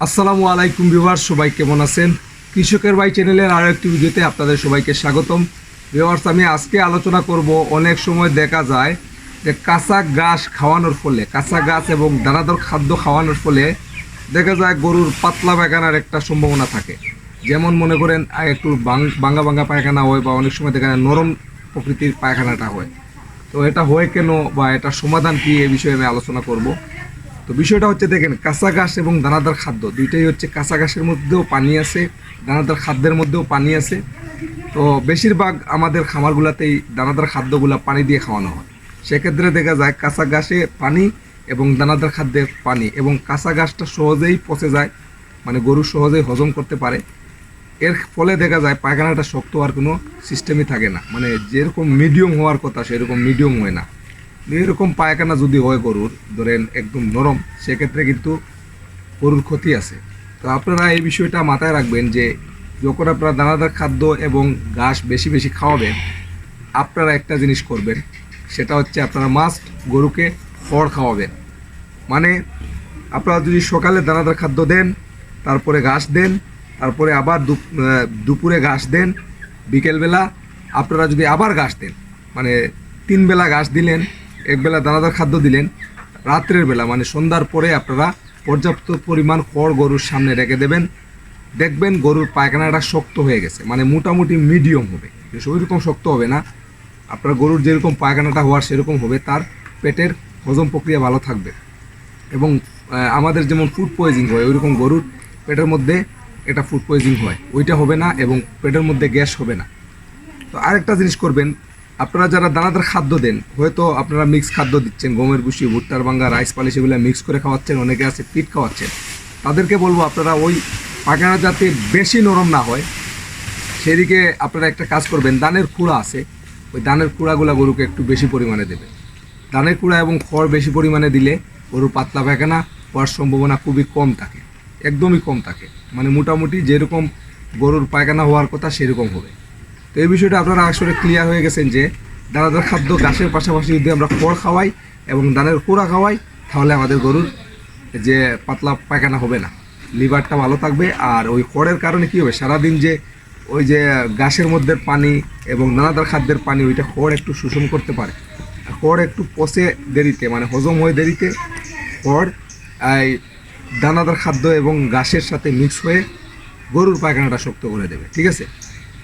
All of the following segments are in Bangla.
আসসালামু আলাইকুম বিভার্স সবাই কেমন আছেন? কৃষকের ভাই চ্যানেলের আরও একটি ভিডিওতে আপনাদের সবাইকে স্বাগতম। বিভার্স আমি আজকে আলোচনা করব অনেক সময় দেখা যায় যে কাঁচা ঘাস খাওয়ানোর ফলে, কাঁচা ঘাস এবং দানাদার খাদ্য খাওয়ানোর ফলে দেখা যায় গরুর পাতলা পায়খানার একটা সম্ভাবনা থাকে। যেমন মনে করেন একটু বাঙ্গা বাঙ্গা পায়খানা হয় বা অনেক সময় দেখা যায় নরম প্রকৃতির পায়খানাটা হয়। তো এটা হয় কেন বা এটার সমাধান কি এ বিষয়ে আমি আলোচনা করব। তো বিষয়টা হচ্ছে দেখেন কাঁচা ঘাস এবং দানাদার খাদ্য, দুইটাই হচ্ছে কাঁচা ঘাসের মধ্যেও পানি আছে, দানাদার খাদ্যের মধ্যেও পানি আছে। তো বেশিরভাগ আমাদের খামারগুলোতেই দানাদার খাদ্যগুলো পানি দিয়ে খাওয়ানো হয়। সেক্ষেত্রে দেখা যায় কাঁচা ঘাসে পানি এবং দানাদার খাদ্যের পানি এবং কাঁচা ঘাসটা সহজেই পচে যায় মানে গরু সহজেই হজম করতে পারে। এর ফলে দেখা যায় পায়খানাটা শক্ত হওয়ার কোনো সিস্টেমই থাকে না মানে যেরকম মিডিয়াম হওয়ার কথা সেরকম মিডিয়াম হয় না। এরকম পায়খানা যদি হয় গরুর, ধরেন একদম নরম, সেক্ষেত্রে কিন্তু গরুর ক্ষতি আছে। তো আপনারা এই বিষয়টা মাথায় রাখবেন যে, যখন আপনারা দানাদার খাদ্য এবং ঘাস বেশি বেশি খাওয়াবেন, আপনারা একটা জিনিস করবেন, সেটা হচ্ছে আপনারা মাস্ট গরুকে খড় খাওয়াবেন। মানে আপনারা যদি সকালে দানাদার খাদ্য দেন, তারপরে ঘাস দেন, তারপরে আবার দুপ- দুপুরে ঘাস দেন, বিকেলবেলা আপনারা যদি আবার ঘাস দেন মানে তিন বেলা ঘাস দিলেন একবেলা দানাদার খাদ্য দিলেন। রাত্রের বেলা মানে সন্ধ্যার পরে আপনারা পর্যাপ্ত পরিমাণ খড় গরুর সামনে রেখে দেবেন। দেখবেন গরুর পায়খানাটা শক্ত হয়ে গেছে মানে মোটামুটি মিডিয়াম হবে। ওইরকম শক্ত হবে না। আপনার গরুর যেরকম পায়খানাটা হওয়ার সেরকম হবে, তার পেটের হজম প্রক্রিয়া ভালো থাকবে। এবং আমাদের যেমন ফুড পয়জিং হয়, ওইরকম গরুর পেটের মধ্যে এটা ফুড পয়জিং হয়। ওইটা হবে না এবং পেটের মধ্যে গ্যাস হবে না। তো আরেকটা জিনিস করবেন আপনারা যারা দানাদার খাদ্য দেন, হয়তো আপনারা মিক্স খাদ্য দিচ্ছেন, গমের ভুসি ভুট্টার বাঙ্গা রাইস পালিশ এগুলো মিক্স করে খাওয়াচ্ছেন, অনেকে আছে পিট খাওয়াচ্ছেন। তাদেরকে বলব আপনারা ওই পায়খানা যাতে বেশি নরম না হয়, সেদিকে আপনারা একটা কাজ করবেন, দানের কুড়া আছে, ওই দানের কুড়াগুলো গরুকে একটু বেশি পরিমাণে দেবেন। দানের কুড়া এবং খড় বেশি পরিমাণে দিলে গরুর পাতলা পায়খানা হওয়ার সম্ভাবনা খুবই কম থাকে, একদমই কম থাকে। মানে মোটামুটি যেরকম গরুর পায়খানা হওয়ার কথা সেরকম হবে। তো এই বিষয়টা আপনারা আসলে ক্লিয়ার হয়ে গেছেন যে দানাদার খাদ্য ঘাসের পাশাপাশি যদি আমরা খড় খাওয়াই এবং দানের কুড়া খাওয়াই, তাহলে আমাদের গরুর যে পাতলা পায়খানা হবে না। লিভারটা ভালো থাকবে আর ওই খড়ের কারণে কী হবে? সারাদিন যে ওই যে গাছের মধ্যে পানি এবং দানাদার খাদ্যের পানি, ওইটা খড় একটু শোষণ করতে পারে। খড় একটু পচে দেরিতে মানে হজম হয়ে দেরিতে খড়, এই দানাদার খাদ্য এবং ঘাসের সাথে মিক্স হয়ে গরুর পায়খানাটা শক্ত করে দেবে। ঠিক আছে?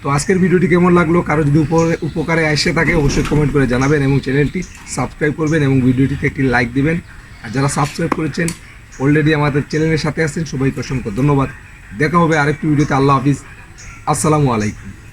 তো আজকের ভিডিওটি কেমন লাগল? কারও যদি উপরে- উপকারে আসে থাকে, অবশ্যই কমেন্ট করে জানাবেন এবং চ্যানেলটি সাবস্ক্রাইব করবেন এবং ভিডিওটিতে একটি লাইক দিবেন। আর যারা সাবস্ক্রাইব করেছেন অলরেডি আমাদের চ্যানেলের সাথে আছেন, সবাইকে অসংখ্য ধন্যবাদ। দেখা হবে আরেকটি ভিডিওতে। আল্লাহ হাফিজ। আসসালামু আলাইকুম।